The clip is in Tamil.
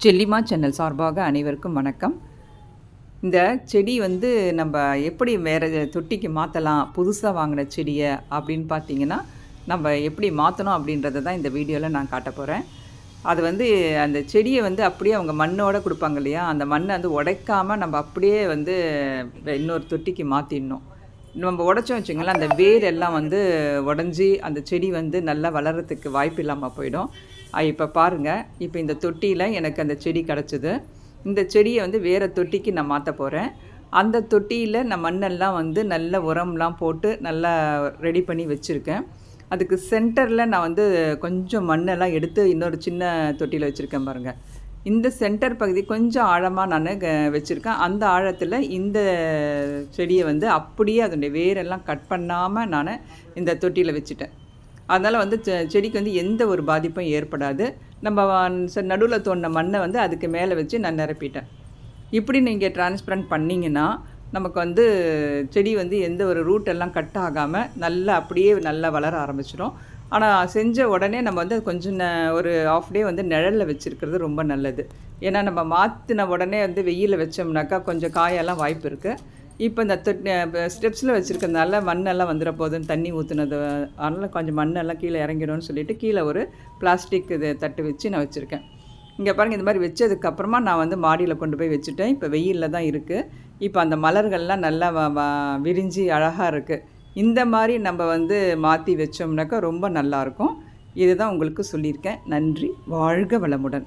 செல்லிமா சேனல் சார்பாக அனைவருக்கும் வணக்கம். இந்த செடி வந்து நம்ம எப்படி வேறு தொட்டிக்கு மாற்றலாம் புதுசாக வாங்கின செடியை அப்படின்னு பார்த்தீங்கன்னா நம்ம எப்படி மாற்றணும் அப்படின்றத தான் இந்த வீடியோவில் நான் காட்ட போகிறேன் அது வந்து அந்த செடியை வந்து அப்படியே அவங்க மண்ணோடு கொடுப்பாங்க இல்லையா அந்த மண்ணை வந்து உடைக்காமல் நம்ம அப்படியே வந்து இன்னொரு தொட்டிக்கு மாற்றிடணும் நம்ம உடச்சோம் வச்சுங்களேன் அந்த வேர் எல்லாம் வந்து உடஞ்சி அந்த செடி வந்து நல்லா வளர்கிறதுக்கு வாய்ப்பு இல்லாமல் போயிடும். இப்போ பாருங்கள் இப்போ இந்த தொட்டியில் எனக்கு அந்த செடி கிடச்சிது. இந்த செடியை வந்து வேறு தொட்டிக்கு நான் மாற்ற போகிறேன் அந்த தொட்டியில் நான் மண்ணெல்லாம் வந்து நல்ல உரம்லாம் போட்டு நல்லா ரெடி பண்ணி வச்சுருக்கேன். அதுக்கு சென்டரில் நான் வந்து கொஞ்சம் மண்ணெல்லாம் எடுத்து இன்னொரு சின்ன தொட்டியில் வச்சுருக்கேன் பாருங்கள் இந்த சென்டர் பகுதி கொஞ்சம் ஆழமாக நான் வச்சுருக்கேன். அந்த ஆழத்தில் இந்த செடியை வந்து அப்படியே அதனுடைய வேரெல்லாம் கட் பண்ணாமல் நான் இந்த தொட்டியில் வச்சுட்டேன். அதனால் வந்து செ- செடிக்கு வந்து எந்த ஒரு பாதிப்பும் ஏற்படாது. நம்ம நடுவில் தோண்டின மண்ணை வந்து அதுக்கு மேலே வச்சு நான் நிரப்பிட்டேன். இப்படி நீங்கள் டிரான்ஸ்பரண்ட் பண்ணிங்கன்னா நமக்கு வந்து செடி வந்து எந்த ஒரு ரூட் எல்லாம் கட் ஆகாமல் நல்லா அப்படியே நல்லா வளர ஆரம்பிச்சிடும். ஆனால் செஞ்ச உடனே நம்ம வந்து கொஞ்சம் ந- ஒரு ஆஃப் டே வந்து நிழலில் வச்சுருக்கிறது ரொம்ப நல்லது. ஏன்னா நம்ம மாற்றின உடனே வந்து வெயிலில் வச்சோம்னாக்கா கொஞ்சம் காயெல்லாம் வாய்ப்பு இருக்குது இப்போ இந்த ஸ்டெப்ஸில் வச்சுருக்கிறதுனால மண்ணெல்லாம் வந்துட போகுதுன்னு தண்ணி ஊற்றுனது அதனால் கொஞ்சம் மண்ணெல்லாம் கீழே இறங்கிடும்னு சொல்லிட்டு கீழே ஒரு பிளாஸ்டிக் இது தட்டு வச்சு நான் வச்சுருக்கேன். இங்கே பாருங்கள் இந்த மாதிரி வச்சதுக்கப்புறமா நான் வந்து மாடியில் கொண்டு போய் வச்சுட்டேன். இப்போ வெயிலில் தான் இருக்குது இப்போ அந்த மலர்கள்லாம் நல்லா விரிஞ்சு அழகாக இருக்குது இந்த மாதிரி நம்ம வந்து மாற்றி வச்சோம்னாக்கா ரொம்ப நல்லாயிருக்கும். இதுதான் உங்களுக்கு சொல்லியிருக்கேன். நன்றி. வாழ்க வளமுடன்.